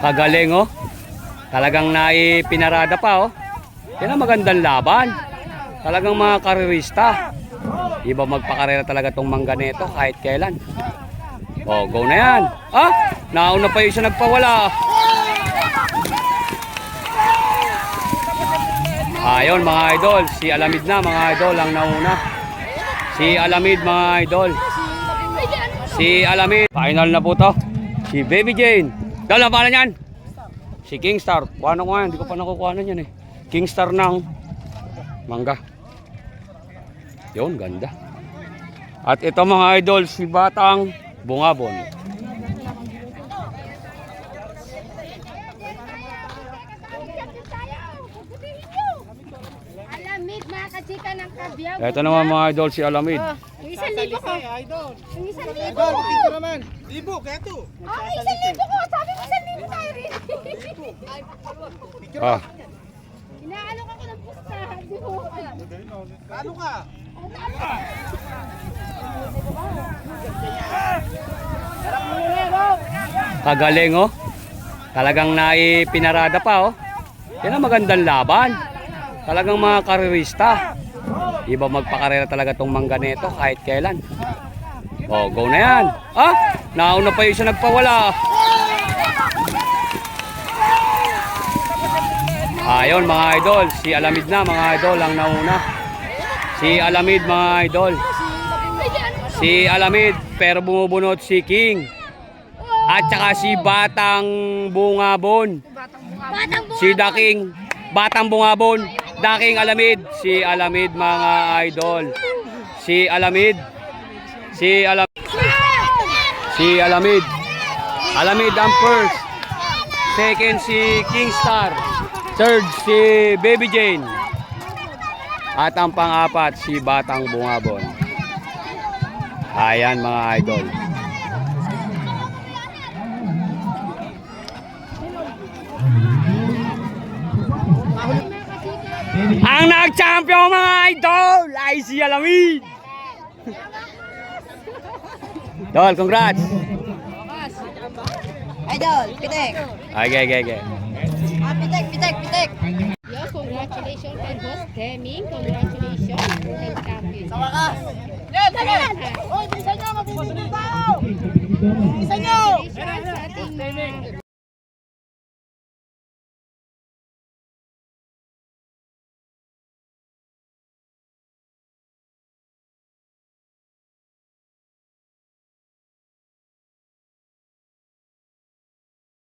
Kagaling oh. Talagang naipinarada pa oh. Yan ang magandang laban. Talagang mga karirista. Iba magpakarera talaga tong mangganeto kahit kailan. Oh, go na yan. Ah, nauna pa yung isa nagpawala. Ayun mga idol, si Alamid na mga idol ang nauna. Si Alamid mga idol. Si Alamid. Final na po to. Si Baby Jane. Dala pa na yan. Si Kingstar. Kuha ko yan. Hindi ko pa nakukuha na yan eh. Kingstar ng mangga. Yun, ganda. At ito mga idol, si Batang Bungabon. Kachika ng kabyaw. Ito naman mga idol, si Alamid. Oh, yung isang libo ko. Idol. Yung isang libo Idol, ko. dito naman. Libo, kaya to. Oh, isang libo ko. Sabi ko isang libo tayo rin. Ah, Inaalok ako ng pusta. Di ko. Ano ka? kagaling oh. Talagang naipinarada pa oh. Yan ang magandang laban. Talagang mga karirista. Iba magpakarera talaga tong mangganeto kahit kailan. Oh, go na yan. Ah, nauna pa yung isa nagpawala. Ayun mga idol, si Alamid na mga idol ang nauna. Si Alamid mga idol. Si Alamid pero bumubunot si King. At saka si Batang Bungabon. Batang buka. Si Daking Batang Bungabon. Daking Alamid. Si Alamid mga idol. Si Alamid. Si Alamid. Si Alamid. Alamid ang first. Second si Kingstar. Third si Baby Jane. At ang pang-apat si Batang Bungabon. Ayan mga idol. Ang nag-champion mga idol ay si Alamid. Dol, congrats. Idol, pitek. Okay, okay, okay. Ah, pitek, pitek, pitek. Yo, congratulations kay Boss Deming. Congratulations. Sa wakas. Yan, yan. Oy, bisa nyo, mabibigil tayo. Bisa nyo.